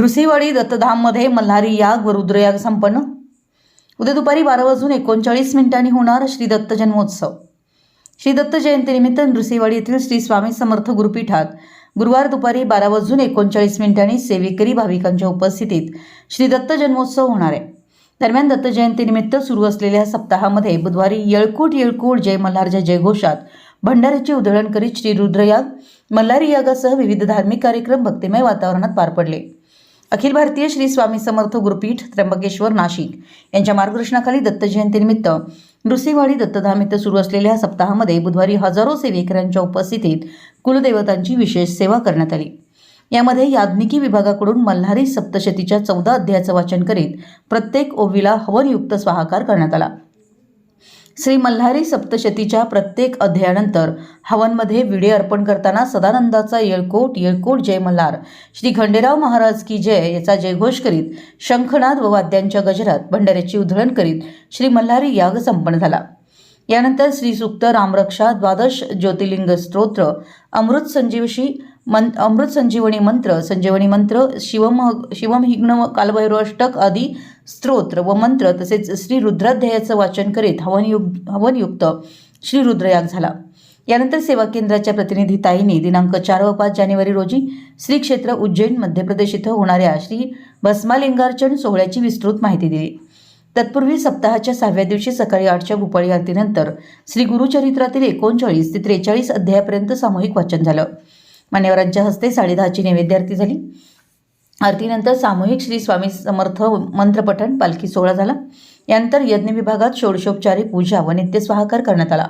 ऋषीवाडी दत्तधाममध्ये मल्हारी याग व रुद्रयाग संपन्न. उद्या दुपारी बारा वाजून एकोणचाळीस मिनिटांनी होणार श्री दत्त जन्मोत्सव. श्री दत्त जयंतीनिमित्त नृसिंहवाडी येथील श्री स्वामी समर्थ गुरुपीठात गुरुवार दुपारी बारा वाजून एकोणचाळीस मिनिटांनी सेवेकरी भाविकांच्या उपस्थितीत श्री दत्त जन्मोत्सव होणार आहे. दरम्यान दत्त जयंतीनिमित्त सुरू असलेल्या सप्ताहामध्ये बुधवारी येळकूट येळकूट जय मल्हारच्या जयघोषात भंडाऱ्याचे उधळण करीत श्री रुद्रयाग मल्हारी यागासह विविध धार्मिक कार्यक्रम भक्तिमय वातावरणात पार पडले. अखिल भारतीय श्री स्वामी समर्थ गुरुपीठ त्र्यंबकेश्वर नाशिक. यांच्या मार्गदर्शनाखाली दत्त जयंतीनिमित्त नृसिंहवाडी दत्तधाम इथं सुरू असलेल्या सप्ताहामध्ये बुधवारी हजारो सेवेकऱ्यांच्या उपस्थितीत कुलदेवतांची विशेष सेवा करण्यात आली. यामध्ये याज्ञिकी विभागाकडून मल्हारी सप्तशतीच्या चौदा अध्यायाचं वाचन करीत प्रत्येक ओवीला हवनयुक्त स्वाहाकार करण्यात आला. श्री मल्हारी सप्तशतीच्या प्रत्येक अध्यायानंतर हवनमध्ये विडे अर्पण करताना सदानंदाचा येळकोट येळकोट जय मल्हार. श्री खंडेराव महाराज की जय याचा जयघोष करीत शंखनाद व वाद्यांच्या गजरात भंडाऱ्याची उधळण करीत श्री मल्हारी याग संपन्न झाला. यानंतर श्रीसुक्त रामरक्षा द्वादश ज्योतिर्लिंग स्तोत्र अमृत संजीवशी मन अमृत संजीवनी मंत्र संजीवनी मंत्र शिवम शिवम हिग्न कालभैरवष्टक आदी स्तोत्र व मंत्र तसेच श्री रुद्राध्यायाचं वाचन करीत हवनयुग हवनयुक्त श्री रुद्रयाग झाला. यानंतर सेवा केंद्राच्या प्रतिनिधी ताईंनी दिनांक चार व पाच जानेवारी रोजी श्री क्षेत्र उज्जैन मध्य प्रदेश इथं होणाऱ्या श्री भस्मालिंगार्चन सोहळ्याची विस्तृत माहिती दिली. तत्पूर्वी सप्ताहाच्या सहाव्या दिवशी सकाळी आठच्या भूपाळी आरतीनंतर श्री गुरुचरित्रातील एकोणचाळीस ते त्रेचाळीस अध्यायापर्यंत सामूहिक वाचन झालं. मान्यवरांच्या हस्ते साडेदहाची नैवेद्य आरती झाली. आरतीनंतर सामूहिक श्री स्वामी समर्थ मंत्रपठण पालखी सोहळा झाला. यानंतर यज्ञ विभागात षोडशोपचारी पूजा व नित्यस्वाहाकार करण्यात आला.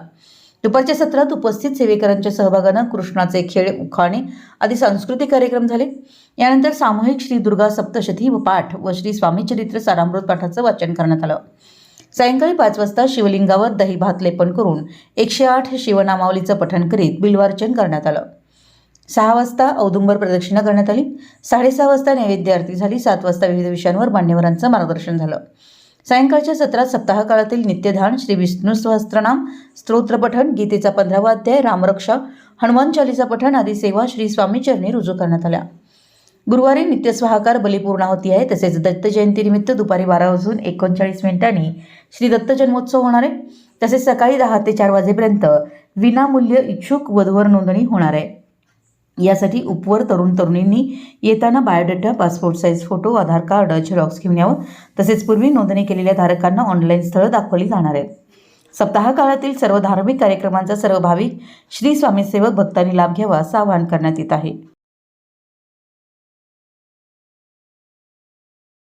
दुपारच्या सत्रात उपस्थित सेवेकरांच्या सहभागानं कृष्णाचे खेळ उखाणे आदी सांस्कृतिक कार्यक्रम झाले. यानंतर सामूहिक श्री दुर्गा सप्तशती पाठ व श्री स्वामीचरित्र सारामृत पाठाचं वाचन करण्यात आलं. सायंकाळी पाच वाजता शिवलिंगावर दही भात लेपन करून एकशे आठ शिवनामावलीचं पठण करीत बिलवार्चन करण्यात आलं. सहा वाजता औदुंबर प्रदक्षिणा करण्यात आली. साडेसहा वाजता नैवेद्य आरती झाली. सात वाजता विविध विषयांवर मान्यवरांचं मार्गदर्शन झालं. सायंकाळच्या सत्रात सप्ताह काळातील नित्यध्यान श्री विष्णू सहस्त्रनाम स्तोत्रपठन गीतेचा पंधरावा अध्याय रामरक्षा हनुमान चालीसा पठण आदी सेवा श्री स्वामीचरणी रुजू करण्यात आल्या. गुरुवारी नित्यस्वाहाकार बलिपूर्णावती आहे तसेच दत्त जयंतीनिमित्त दुपारी बारा वाजून एकोणचाळीस मिनिटांनी श्री दत्त जन्मोत्सव होणार आहे. तसेच सकाळी दहा ते चार वाजेपर्यंत विनामूल्य इच्छुक वधूवर नोंदणी होणार आहे. यासाठी उपवर तरुण तरुणींनी येताना biodata passport size photo Aadhaar card xerox घेऊन यावं. तसेच पूर्वी नोंदणी केलेल्या धारकांना ऑनलाईन स्थळं दाखवली जाणार आहेत. सप्ताह काळातील सर्व धार्मिक कार्यक्रमांचा सर्व भाविक श्री स्वामी सेवक भक्तांनी लाभ घ्यावा असं आवाहन करण्यात येत आहे.